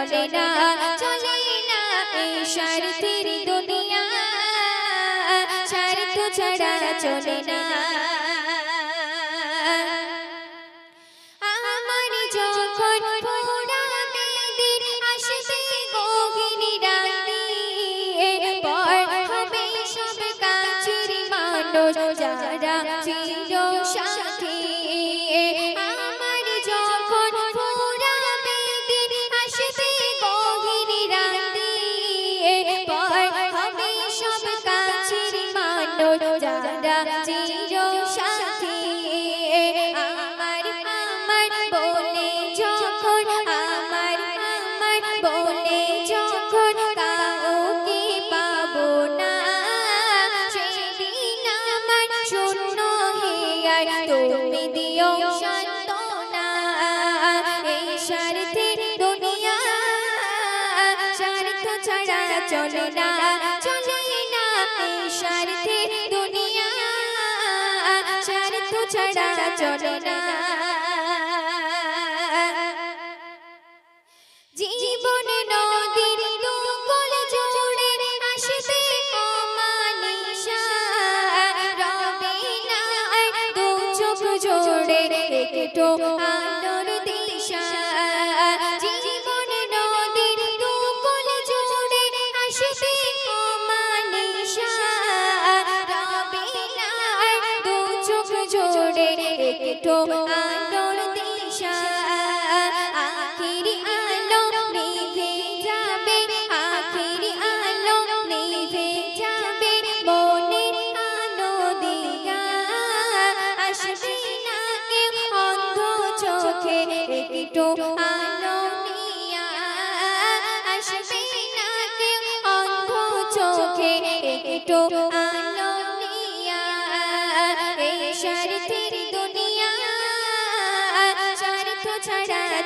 চলে না চলে না এই স্বার্থের দুনিয়া। স্বার্থ ছাড়া চলে না। চলো না চলি না স্বার্থের দুনিয়া। স্বার্থ ছাড়া চলো না। একটু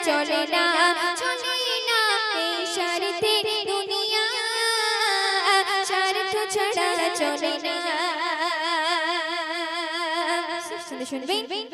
চলে না। চলে না এই স্বার্থে দুনিয়া। স্বার্থ ছাড়া চলে না। শুনবেন।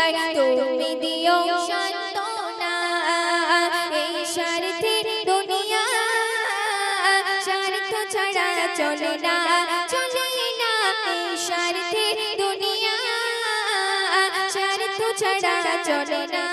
গায় তুমি দিও সান্তনা এই স্বার্থে দুনিয়া, স্বার্থ ছাড়া চলে না চলে না। এই স্বার্থে দুনিয়া, স্বার্থ ছাড়া চলে না।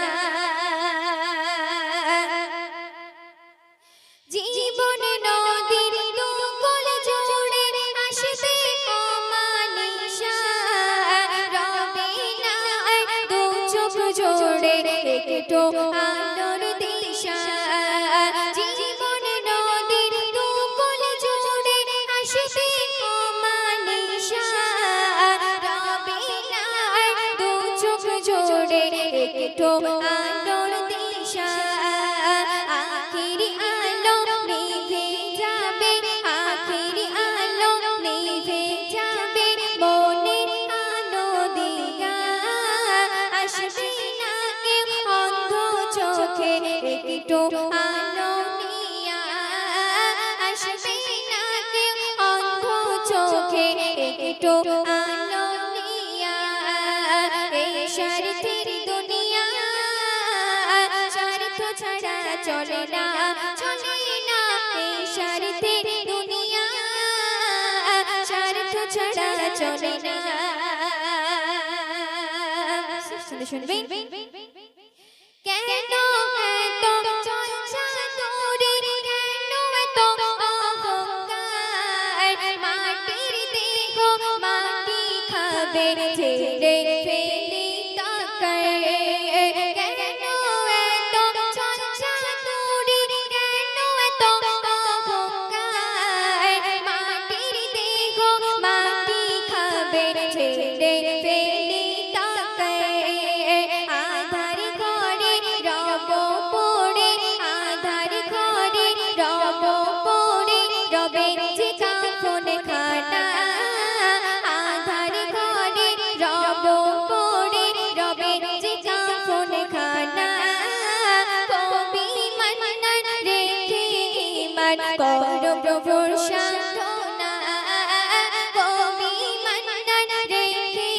ছোড়ে একটু আলোর দিশা। জীবন নদীর দুকুল জুড়ে আসবে মানিশা রবিনার দু চোখ জোড়ে একটু আলোর ছাড়া চলে না। চলে না এই স্বার্থে দুনিয়া। স্বার্থ ছাড়া চলে না। শুনবেন? মান কর প্রভুর সাধনা কমি মন্নন রেখে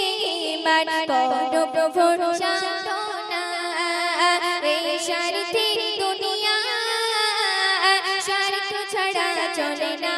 মান কর প্রভুর সাধনা এই শারীতে দুনিয়া শারীর ছাড়া চলে না।